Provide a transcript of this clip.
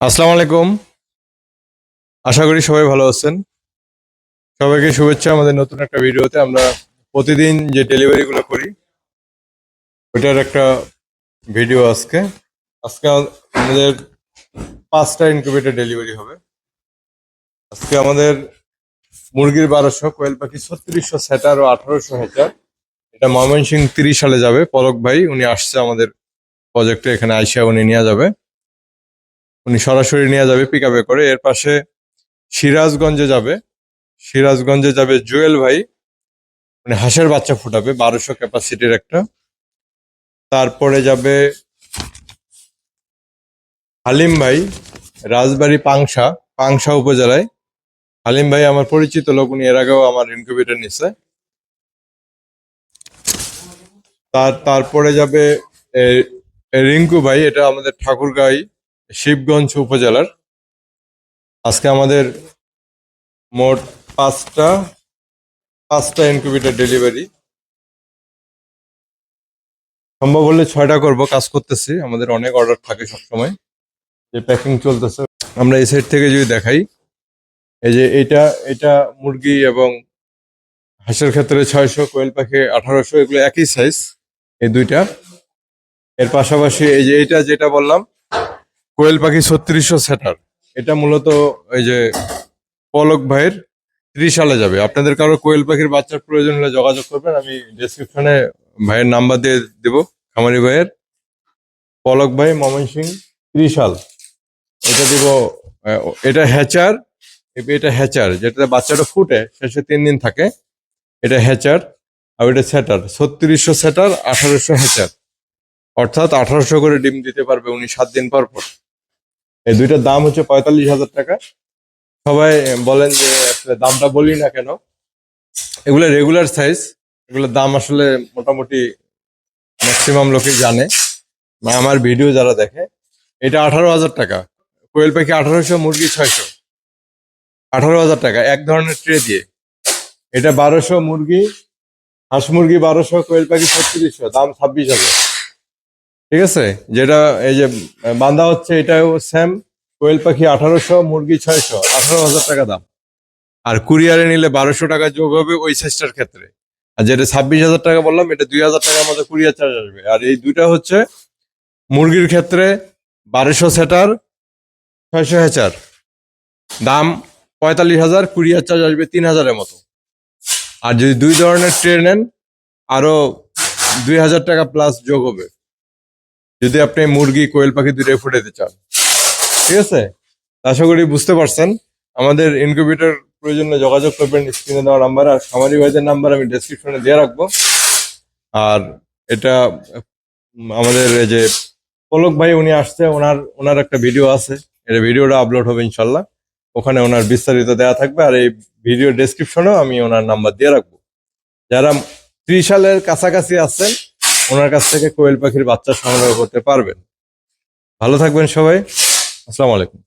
আসসালামু আলাইকুম। আশা করি সবাই ভালো আছেন। সবাইকে শুভেচ্ছা আমাদের নতুন একটা ভিডিওতে আমরা প্রতিদিন যে ডেলিভারি গুলো করি ওটার একটা ভিডিও আজকে। আজকে আমাদের পাঁচটা ইনকিউবেটর ডেলিভারি হবে। আজকে আমাদের মুরগির বারোশো, কোয়েল পাখি ছত্রিশশো, সেটার ও আঠারোশো হেচার এটা ময়মনসিং তিরিশ সালে যাবে। পলক ভাই, উনি আসছে আমাদের প্রজেক্টে এখানে আইসা উনি নিয়ে যাবে। উনি সরাসরি নিয়ে যাবে পিক আপে করে। এর পাশে সিরাজগঞ্জে যাবে। সিরাজগঞ্জে যাবে জুয়েল ভাই। মানে হাঁসের বাচ্চা ফুটাবে, বারোশো ক্যাপাসিটির একটা। তারপরে যাবে হালিম ভাই, রাজবাড়ি পাংশা পাংশা উপজেলায়। হালিম ভাই আমার পরিচিত লোক, উনি এর আগেও আমার ইনকিউবেটর নিছে। তার, তারপরে যাবে রিঙ্কু ভাই, এটা আমাদের ঠাকুরগাঁই শিবগঞ্জ উপজেলার। আজকে আমাদের মোট পাঁচটা পাঁচটা ইনকিউবেটর ডেলিভারি সম্ভব হলে ছয়টা করব, কাজ করতেছি। আমাদের অনেক অর্ডার থাকে সবসময়। যে প্যাকিং চলতেছে। আমরা এই সাইড থেকে যদি দেখাই, এই যে এটা এটা মুরগি এবং হাঁসের ক্ষেত্রে ছয়শো, কোয়েল পাখি আঠারোশো, এগুলো একই সাইজ এই দুইটা। এর পাশাপাশি এই যে এটা যেটা বললাম কোয়েল পাখি ছত্রিশশো সেটার। এটা মূলত এই যে পলক ভাইয়ের ত্রিশ সালে যাবে। আপনাদের কারও কোয়েল পাখির বাচ্চার প্রয়োজন হলে যোগাযোগ করবেন, আমি ডেসক্রিপশনে ভাইয়ের নাম্বার দিয়ে দেবো। খামারি ভাইয়ের পলক ভাই ময়মনসিং ত্রিশাল। এটা দিব এটা হ্যাচার এটা হ্যাচার, যেটাতে বাচ্চাটা ফুটে, শেষে তিন দিন থাকে। এটা হ্যাচার, আর এটা সেটার, ছত্রিশশো সেটার, আঠারোশো হ্যাচার। অর্থাৎ আঠারোশো করে ডিম দিতে পারবে উনি সাত দিন পর পর। এই দুইটার দাম হচ্ছে পঁয়তাল্লিশ হাজার টাকা। সবাই বলেন যে আসলে দামটা বলি না কেন। এগুলো রেগুলার সাইজ এগুলোর দাম আসলে মোটামুটি ম্যাক্সিমাম লোকে জানে। বা আমার ভিডিও যারা দেখে, এটা আঠারো হাজার টাকা। কোয়েল পাখি আঠারোশো, মুরগি ছয়শো। আঠারো হাজার টাকা, এক ধরনের ট্রে দিয়ে। এটা বারোশো মুরগি, হাঁস মুরগি বারোশো, কোয়েল পাখি ছত্রিশশো, দাম ছাব্বিশ হাজার। ঠিক আছে? যেটা এই যে বান্ধা হচ্ছে, এটাও সেম কোয়েল পাখি আঠারোশো, মুরগি ছয়শো, আঠারো হাজার টাকা দাম। আর কুরিয়ারে নিলে বারোশো টাকা যোগ হবে ওই সাইজটার ক্ষেত্রে। আর যেটা ছাব্বিশ হাজার টাকা বললাম, এটা দুই হাজার টাকার মতো কুরিয়ার চার্জ আসবে। আর এই দুইটা হচ্ছে মুরগির ক্ষেত্রে বারোশো সেটার ছয়শো হেচার। দাম পঁয়তাল্লিশ হাজার, কুরিয়ার চার্জ আসবে তিন হাজারের মতো। আর যদি দুই ধরনের ট্রে নেন আরও দুই হাজার টাকা প্লাস যোগ হবে। যদি আপনি মুরগি, কোয়েল পাখি দুটোই ফুটাইতে চান। ঠিক আছে? আশা করি বুঝতে পারছেন। আমাদের ইনকিউবেটর প্রয়োজনে যোগাযোগ করবেন, স্ক্রিনে দেওয়া নাম্বার, আর খামারি ভাইদের নাম্বার আমি ডেসক্রিপশনে দিয়ে রাখব। আর এটা, আমাদের এই যে পলক ভাই, উনি আসছে, ওনার ওনার একটা ভিডিও আছে। এটা ভিডিওটা আপলোড হবে ইনশাল্লাহ। ওখানে ওনার বিস্তারিত দেওয়া থাকবে, আর এই ভিডিও ডেসক্রিপশনেও আমি ওনার নাম্বার দিয়ে রাখব। যারা ত্রিশ সালের কাছাকাছি আছেন ওনার কাছ থেকে কোয়েল পাখির বাচ্চা সংগ্রহ করতে পারবেন। ভালো থাকবেন সবাই। আসসালামু আলাইকুম।